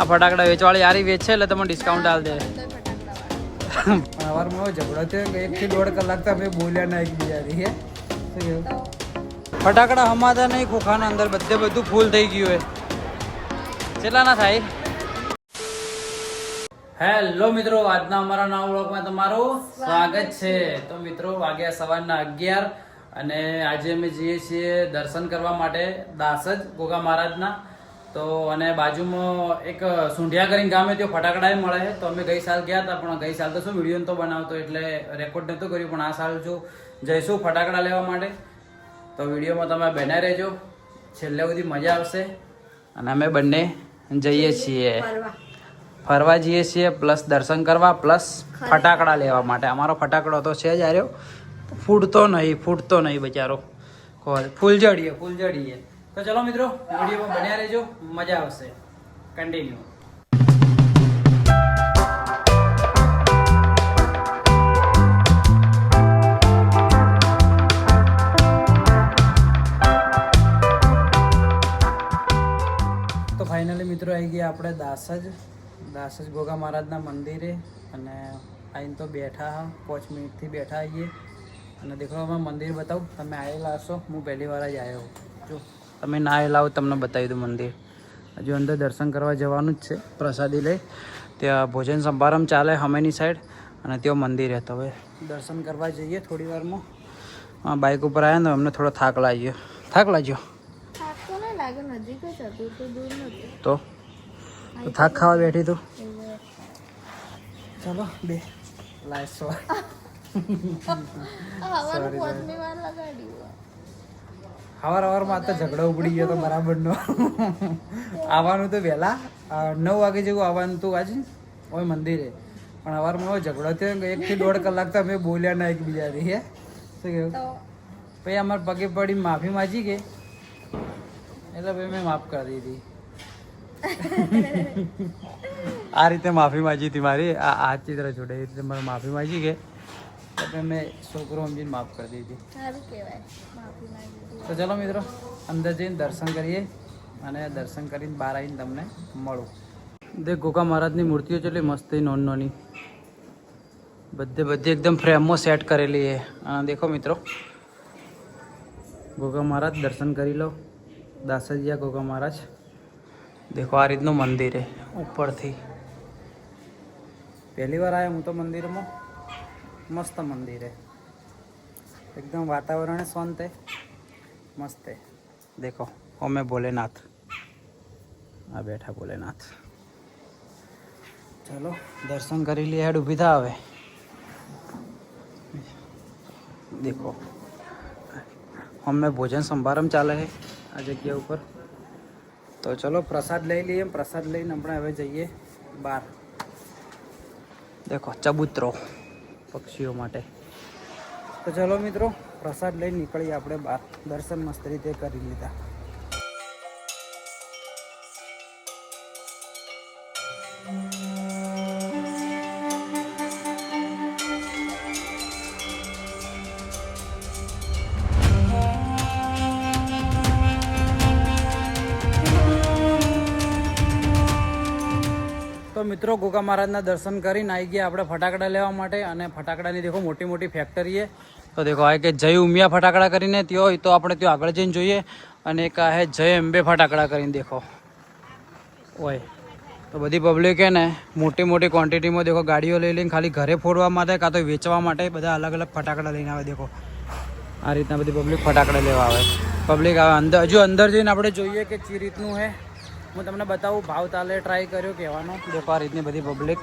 આ ફટાકડા વેચવાળી યારી વેચે એટલે તમને ડિસ્કાઉન્ટ આલ દે. સવારમાં ઝઘડો થયો એક થી દોઢ કલાક તો અમે બોલ્યા ના એકબીજાથી ફટાકડા હમાતા નહીં ખોખાના અંદર બધે બધું ફૂલ થઈ ગયું હોય કેટલા ના થાય? હેલો મિત્રો આજના અમારા નવા બ્લોગમાં તમારું સ્વાગત છે. તો મિત્રો વાગ્યા સવારના અગિયાર અને આજે અમે જઈએ છીએ દર્શન કરવા માટે દાસજ ગોગા મહારાજના. તો અને બાજુમાં એક સુંઢિયા કરીને ગામે ત્યાં ફટાકડા મળે. છે તો અમે ગઈ સાલ ગયા હતા પણ ગઈ સાલ તો શું વીડિયો તો બનાવતો એટલે રેકોર્ડ નહોતું કર્યું પણ આ સાલ જો જઈશું ફટાકડા લેવા માટે. તો વિડીયોમાં તમે બનાવી રહેજો. છેલ્લે સુધી મજા આવશે. અને અમે બંને જઈએ છીએ. ફરવા જઈએ છીએ પ્લસ દર્શન કરવા પ્લસ ફટાકડા લેવા માટે. અમારો ફટાકડો તો છે જ આર્યો ફૂટતો નહીં ફૂટતો નહીં બચારો. ફૂલઝડીએ ફૂલ જડીએ તો ચલો મિત્રો વિડીયોમાં બન્યા રહેજો. મજા આવશે. કન્ટિન્યુ તો ફાઇનલી મિત્રો આવી ગયા આપણે દાસજ. દાસજ ગોગા મહારાજના મંદિરે અને આવીને તો બેઠા હા, પાંચ મિનિટથી બેઠા આવીએ અને દેખો અમે મંદિર બતાવું. તમે આવેલા હશો. હું પહેલી વાર જ આવ્યો જો. તમે ના હો તમને બતાવી દઉં મંદિર. હજુ અંદર દર્શન કરવા જવાનું જ છે પ્રસાદી લઈ. ત્યાં ભોજન સંભારંભ ચાલે હમેની સાઈડ અને ત્યાં મંદિર તો હવે દર્શન કરવા જઈએ થોડી વારમાં. બાઇક ઉપર આવ્યા ને અમને થોડો થાક લાગ્યો. થાક લાગ્યો? તો નજીક તો દૂર નહોતું. તો? તો થાક ખાવા બેઠી તું? ચાલો બે. લાઈટ હવાનું પોતની વાર લગાડ્યું આ તો ઝઘડો ઉપડી ગયો તો બરાબરનો. આવવાનું તો વહેલા. નવ વાગે જેવું આવવાનું હતું આજે. હોય મંદિરે. પણ હવારમાં એવો ઝઘડો થયો એકથી દોઢ કલાક તો અમે બોલ્યા ના એકબીજાથી હે? શું કેવું તો? પછી અમારે પગે પડી માફી માજી કે? એટલે ભાઈ મેં માફ કરી દીધી. આ રીતે માફી માજી હતી મારી. આ આ ચિત્ર જોડે એ રીતે મારે માફી માજી કે? એટલે મેં છોકરો સમજીને માફ કરી દીધી. તો ચલો મિત્રો અંદર જઈને દર્શન કરીએ અને દર્શન કરીને બહાર આવીને તમને મળું. દેખ ગોગા મહારાજની મૂર્તિઓ કેટલી મસ્ત નોન નોની બધે બધી એકદમ ફ્રેમમાં સેટ કરેલી છે. અને દેખો મિત્રો ગોગા મહારાજ દર્શન કરી લો. દાસજીયા ગોગા મહારાજ. દેખો આ રીતનું મંદિર છે ઉપરથી. પહેલી વાર આવ્યા હું તો મંદિરમાં. મસ્ત મંદિર છે એકદમ વાતાવરણ શાંત है मस्त है देखो ओमे भोलेनाथ આ બેઠા ભોલેનાથ ચલો દર્શન કરી લઈએ હેડ ઊભી થા હવે દેખો અમે ભોજન સંભારમ ચાલે છે આ જગ્યા ઉપર તો ચલો પ્રસાદ લઈ લઈએ પ્રસાદ લઈને આપણે હવે જઈએ બહાર દેખો ચબૂતરો પક્ષીઓ માટે. તો ચલો મિત્રો, પ્રસાદ લઈને નીકળીએ આપણે બહાર. દર્શન મસ્ત રીતે કરી લીધા. મિત્રો, ગોગા મહારાજના દર્શન કરીને આવી ગયા આપણે ફટાકડા લેવા માટે અને ફટાકડાની દેખો મોટી મોટી ફેક્ટરી તો દેખો, આ કે જય ઉમિયા ફટાકડા કરીને ત્યાં તો આપણે ત્યાં આગળ જઈને જોઈએ. અને એક આ જય અંબે ફટાકડા કરીને દેખો. હોય તો બધી પબ્લિક હે ને મોટી મોટી ક્વોન્ટિટીમાં દેખો ગાડીઓ લઈ લઈને ખાલી ઘરે ફોડવા માટે કાં તો વેચવા માટે બધા અલગ અલગ ફટાકડા લઈને આવે દેખો. આ રીતના બધી પબ્લિક ફટાકડા લેવા આવે. પબ્લિક આવે અંદર, હજુ અંદર જઈને આપણે જોઈએ કે ચી રીતનું હે. હું તમને બતાવું ભાવ તાલે ટ્રાય કર્યો કહેવાનો. વેપાર રીતની બધી પબ્લિક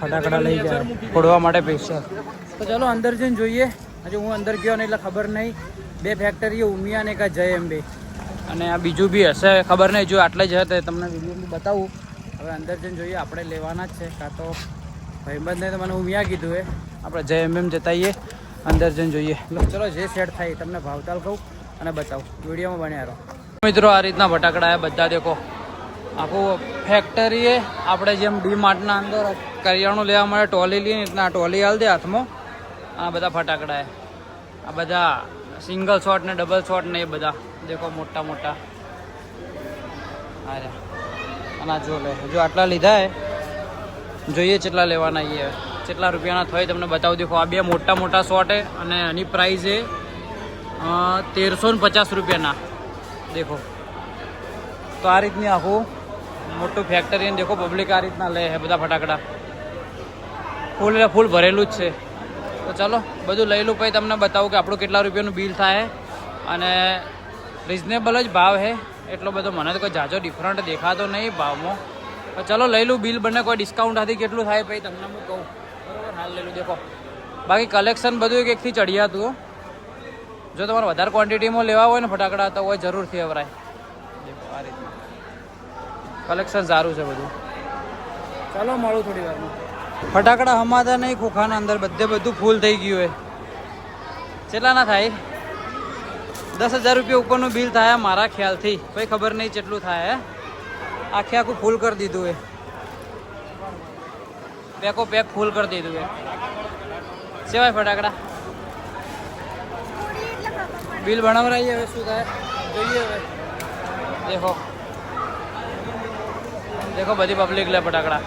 ફટાકડા લઈ જાય. ફોડવા માટે પૈસા તો ચલો અંદર જઈને જોઈએ. હજુ હું અંદર ગયો ને એટલે ખબર નહીં. બે ફેક્ટરીઓ ઉમિયા ને એક આ જય એમ્બે અને આ બીજું બી હશે ખબર નહીં જો આટલે જ હશે તમને વીડિયો બતાવું. હવે અંદર જઈને જોઈએ આપણે લેવાના જ છે. કાં તો ભાઈબંધને તો મને ઉમિયા કીધું એ આપણે જય એમ એમ જતાઈએ અંદર જઈને જોઈએ. ચલો જે સેટ થાય એ તમને ભાવતાલ કહું અને બતાવું. વિડીયોમાં બન્યા રહો. મિત્રો, આ રીતના ફટાકડા આ બધા દેખો. આખું ફેક્ટરી એ આપણે જેમ ડી માર્ટના અંદર કરિયાણું લેવા માટે ટોલી લઈએ રીતના ટોલી હાલ દે હાથમાં. આ બધા ફટાકડા આ બધા સિંગલ શોટ ને ડબલ શોટ ને એ બધા. દેખો, મોટા મોટા. અરે. અને જો લે. જો આટલા લીધા હે જોઈએ કેટલા લેવાના એ. કેટલા રૂપિયાના થાય તમને બતાવું. દેખો, આ બે મોટા મોટા શોટ હે અને એની પ્રાઇસ એ તેરસો ને પચાસ રૂપિયાના. દેખો તો આ રીતની આખું મોટું ફેક્ટરી દેખો પબ્લિક આ રીતના લે છે બધા ફટાકડા ફૂલ એટલે ફૂલ ભરેલું જ છે તો ચાલો બધું લઈ લઉં પછી તમને બતાવું કે આપણું કેટલા રૂપિયાનું બિલ થાય અને રિઝનેબલ જ ભાવ છે એટલો બધો મને તો કોઈ જાજો ડિફરન્ટ દેખાતો નહીં ભાવમાં. તો ચલો, લઈ લઉં બિલ બને, કોઈ ડિસ્કાઉન્ટ હતી કેટલું થાય પછી તમને હું કહું. બરોબર? હાલ લઈ લઉં દેખો. બાકી કલેક્શન બધું એક એકથી ચડિયાતું. જો તમારે વધારે ક્વોન્ટિટીમાં લેવા હોય ને ફટાકડા તો હોય જરૂરથી અવરાય. આ કલેક્શન સારું છે બધું. ચાલો મળું થોડી વારમાં. ફટાકડા હમાતા નહીં ખોખાના અંદર બધે બધું ફૂલ થઈ ગયું હોય કેટલા ના થાય? દસ હજાર રૂપિયા ઉપરનું બિલ થાય મારા ખ્યાલથી. કોઈ ખબર નહીં કેટલું થાય આખે આખું ફૂલ કરી દીધું એ પેકો પેક ફૂલ કરી દીધું એ સેવાય ફટાકડા? બિલ બનાવરાઈએ હવે શું થાય? જોઈએ હવે. દેખો. દેખો બધી પબ્લિક લે ફટાકડા.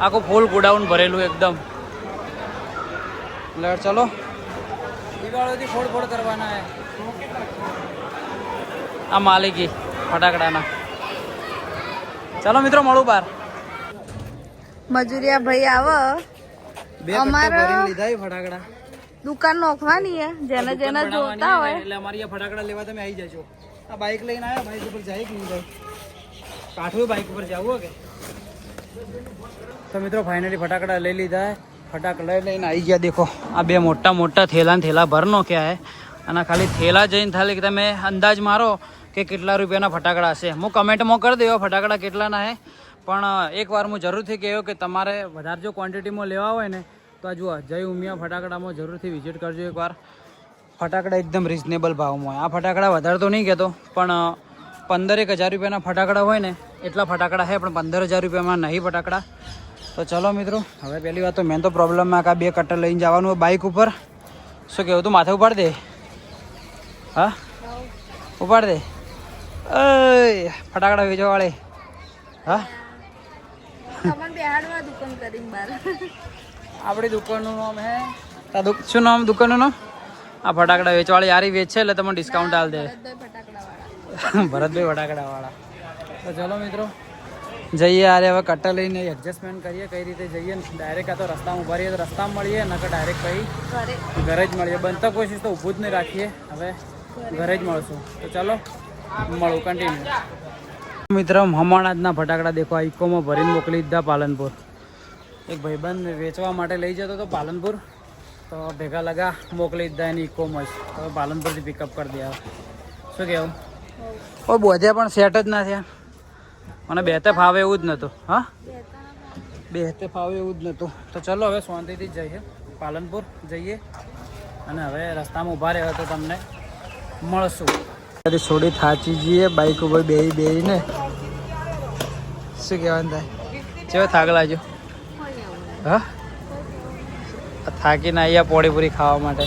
આખું ફૂલ ગોડાઉન ભરેલું એકદમ. લે ચલો. દિવાળીથી ફોડ ફોડ કરવાના હે. આ માલિકી ફટાકડાના. ચાલો મિત્રો મળું બાર મજૂરિયા ભાઈ આવો. બે અમારા- લીધા ફટાકડા. દુકાન નોખવાની હે. જેને જેને જોતા હોય. એટલે અમારી ફટાકડા લેવા તમે આવી જજો. આ બાઇક લઈને આવ્યા બાઇક ઉપર જાય કે નહીં જાય? કાઠું બાઇક ઉપર જવું કે? તો મિત્રો ફાઇનલી ફટાકડા લઈ લીધા ફટાકડા લઈને આવી ગયા દેખો. આ બે મોટા મોટા થેલા ને થેલા ભરનો ક્યાં હે. અને ખાલી થેલા જઈને ખાલી તમે અંદાજ મારો કે કેટલા રૂપિયાના ફટાકડા હશે. હું કમેન્ટમાં કરી દેવો ફટાકડા કેટલાના હે. પણ એકવાર હું જરૂરથી કહ્યો કે તમારે વધારે જો ક્વોન્ટિટીમાં લેવા હોય ને તો આ જુઓ જય ઉમિયા ફટાકડામાં જરૂરથી વિઝિટ કરજો એકવાર. ફટાકડા એકદમ રિઝનેબલ ભાવમાં હોય. આ ફટાકડા વધારે તો નહીં કહેતો પણ પંદરેક હજાર રૂપિયાના ફટાકડા હોય ને એટલા ફટાકડા છે પણ પંદર હજાર રૂપિયામાં નહીં ફટાકડા. તો ચલો મિત્રો હવે પહેલી વાત તો મેન તો પ્રોબ્લેમમાં આ બે કટર લઈને જવાનું હોય બાઇક ઉપર. શું કહેવું તું માથે ઉપાડ દે? હા? ઉપાડ દે. અય ફટાકડા વેચવા વાળે. હા? બેહાડવા દુકાન કરીને બાર આપણી દુકાનનું નામ હે? તા શું નામ? દુકાનનું નામ? આ ફટાકડા વેચવાળી યારી વેચે એટલે તમને ડિસ્કાઉન્ટ આલ દે. ભરતભાઈ ફટાકડા વાળા તો ચલો મિત્રો જઈએ અરે હવે કટ્ટા લઈને એડજસ્ટમેન્ટ કરીએ કઈ રીતે જઈએ. ને ડાયરેક્ટ આ તો રસ્તામાં ઊભા રહીએ તો રસ્તામાં મળીએ નકર ડાયરેક્ટ કઈ ઘરે. જ મળીએ. બનતો કોશિશ તો ઊભું જ નહીં રાખીએ. હવે ઘરે. જ મળશું. તો ચલો મળું કન્ટિન્યુ મિત્ર હમણાંના ફટાકડા દેખો આ ઇકોમાં ભરીને મોકલી દીધા પાલનપુર. એક ભાઈબંધ વેચવા માટે લઈ જતો હતો પાલનપુર. તો ભેગા લગા મોકલી દીધા એની કોમર્સ તો પાલનપુરથી પિકઅપ કરી દે શું કહેવું? ઓ બોધ્યા પણ સેટ જ ના થયા. મને બે તે ફાવે એવું જ નહોતું હા? બે તે ફાવે એવું જ નહોતું તો ચલો હવે શાંતિથી જ જઈએ. પાલનપુર જઈએ અને હવે રસ્તામાં ઊભા રહ્યો તો તમને મળશું. છોડી થાચી જઈએ બાઈક ઉપર બે બેહીને. શું કહેવાનું થાય? ચેવો થાક લાગ્યો? હા? થાકીને અહીંયા પોળીપુરી ખાવા માટે.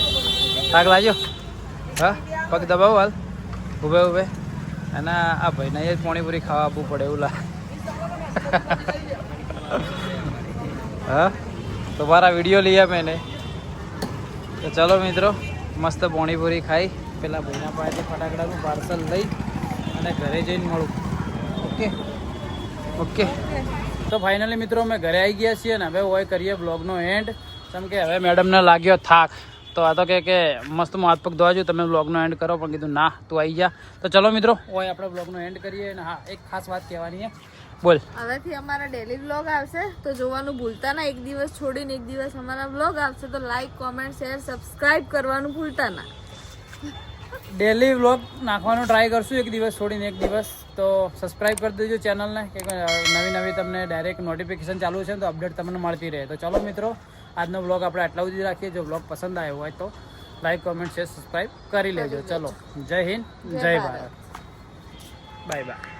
થાક લાગ્યો? હા? પગ દબાવો હાલ. ઊભે ઊભે. અને આ ભાઈને અહીંયા પોણીપુરી ખાવા આપવું પડે એવું લાગે. હા? તો મારા વીડિયો લીયા મેને તો ચલો મિત્રો, મસ્ત પોણીપુરી ખાઈ. પેલા ભાઈના પાસેથી ફટાકડાનું પાર્સલ લઈ અને ઘરે જઈને મળું. ઓકે? ઓકે? તો ફાઇનલી મિત્રો અમે ઘરે આવી ગયા છીએ ને હવે હોય કરીએ બ્લોગનો એન્ડ કેમ કે હવે મેડમને લાગ્યો થાક. તો આ તો કે કે મસ્ત હું હાથ પગ ધોવા તમે બ્લોગનો એન્ડ કરો પણ કીધું ના તું આવી જા. તો ચલો મિત્રો હોય આપણે બ્લોગનો એન્ડ કરીએ અને હા એક ખાસ વાત કહેવાની છે. બોલ. હવેથી અમારા ડેલી વ્લોગ આવશે તો જોવાનું ભૂલતા ના. એક દિવસ છોડીને એક દિવસ અમારા વ્લોગ આવશે તો લાઈક કોમેન્ટ શેર સબસ્ક્રાઇબ કરવાનું ભૂલતા ના. ડેલી વ્લોગ નાખવાનો ટ્રાય કરશું એક દિવસ છોડીને એક દિવસ. તો સબસ્ક્રાઈબ કરી દેજો ચેનલને કે નવી નવી તમને ડાયરેક્ટ નોટિફિકેશન ચાલુ છે તો અપડેટ તમને મળતી રહે. તો ચલો મિત્રો આજનો બ્લોગ આપણે આટલા સુધી રાખીએ. જો બ્લોગ પસંદ આવ્યો હોય તો લાઈક કોમેન્ટ શેર સબસ્ક્રાઈબ કરી લેજો. ચલો જય હિન્દ જય ભારત. Bye bye